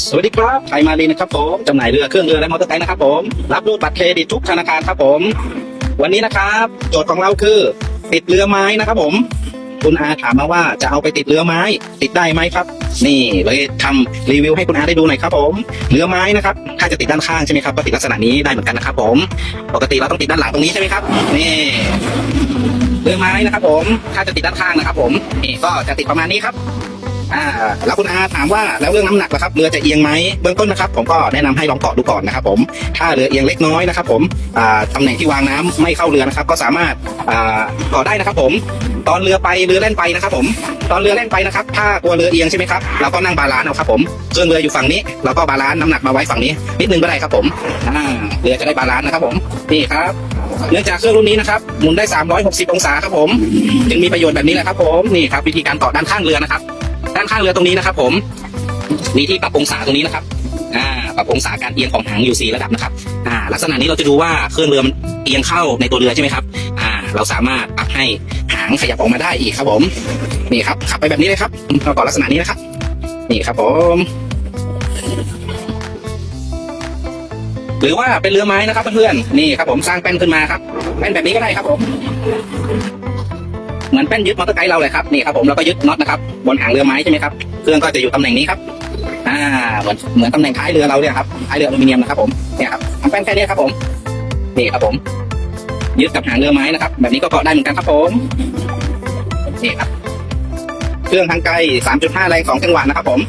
สวัสดีครับไทยมารีนะครับผมจำหน่ายเรือเครื่องเรือและมอเตอร์ไซค์นะครับผม รับรูดบัตรเครดิตทุกธนาคารครับผม วันนี้นะครับ โจทย์ของเราคือ ติดเรือไม้นะครับผม คุณอาถามมาว่าจะเอาไปติดเรือไม้ ติดได้ไหมครับ นี่เลยทำรีวิวให้คุณอาได้ดูหน่อยครับผมเรือไม้นะครับ ถ้าจะติดด้านข้างใช่ไหมครับก็ติดลักษณะนี้ได้เหมือนกันนะครับ ผม ปกติเราต้องติดด้านหลังตรงนี้ใช่ไหมครับนี่เรือไม้นะครับผม ถ้าจะติดด้านข้างนะครับ ผมนี่ก็จะติดประมาณนี้ครับ อ่าแล้วคุณอาถามว่าแล้วเรื่องน้ำหนักนะครับเรือจะเอียงไหมเบื้องต้นนะครับ ผมก็แนะนำให้ลองเกาะดูก่อนนะครับผมถ้าเรือเอียงเล็กน้อยนะครับ ผมอ่าตำแหน่งที่วางน้ำไม่เข้าเรือนะครับ ก็สามารถอ่าเกาะได้นะครับ ผม ตอนเรือไปเรือเล่นไปนะครับ ผม ตอนเรือเล่นไปนะครับ ถ้ากลัวเรือเอียงใช่ไหมครับเราก็นั่งบาลานซ์เอาครับผมเครื่องเรืออยู่ฝั่งนี้เราก็บาลานซ์น้ำหนักมาไว้ฝั่งนี้ นิดนึงก็ได้ครับผมอ่าเรือจะได้บาลานซ์นะครับ ผมนี่ครับ เนื่องจากเครื่องรุ่นนี้นะครับหมุนได้ 360 องศาครับผม จึงมีประโยชน์แบบนี้แหละครับผมนี่ครับวิธีการเกาะด้านข้างเรือนะครับานข้างเรือตรงนี้นะครับ ผมมีที่ปรับองศาตรงนี้นะครับอ่าปรับองศาการเอียงของหางอยู่สี่ระดับนะครับอ่าลักษณะนี้เราจะดูว่าเครื่องเรือมันเอียงเข้าในตัวเรือใช่ไหมครับอ่าเราสามารถปรับให้หางขยับออกมาได้อีกครับ ผมนี่ครับขับไปแบบนี้เลยครับเราต่อลักษณะนี้นะครับ นี่ครับผมหรือว่าเป็นเรือไม้นะครับเพื่อนๆนี่ครับผมสร้างแป้นขึ้นมาครับแป้นแบบนี้ก็ได้ครับผม เหมือนแป้นยึดมอเตอร์ไซค์เราเลยครับนี่ครับผมแล้วก็ยึดน็อตนะครับบนหางเรือไม้ใช่ไหมครับเครื่องก็จะอยู่ตำแหน่งนี้ครับอ่าเหมือนเหมือนตำแหน่งท้ายเรือเราเนี่ยครับท้ายเรืออลูมิเนียมนะครับผมเนี่ยครับทำแป้นแค่นี้ครับผมนี่ครับผมยึดกับหางเรือไม้นะครับ แบบนี้ก็เกาะได้เหมือนกันครับผมนี่ครับ เครื่องทางไกล 3.5 แรง 2 จังหวะนะครับผม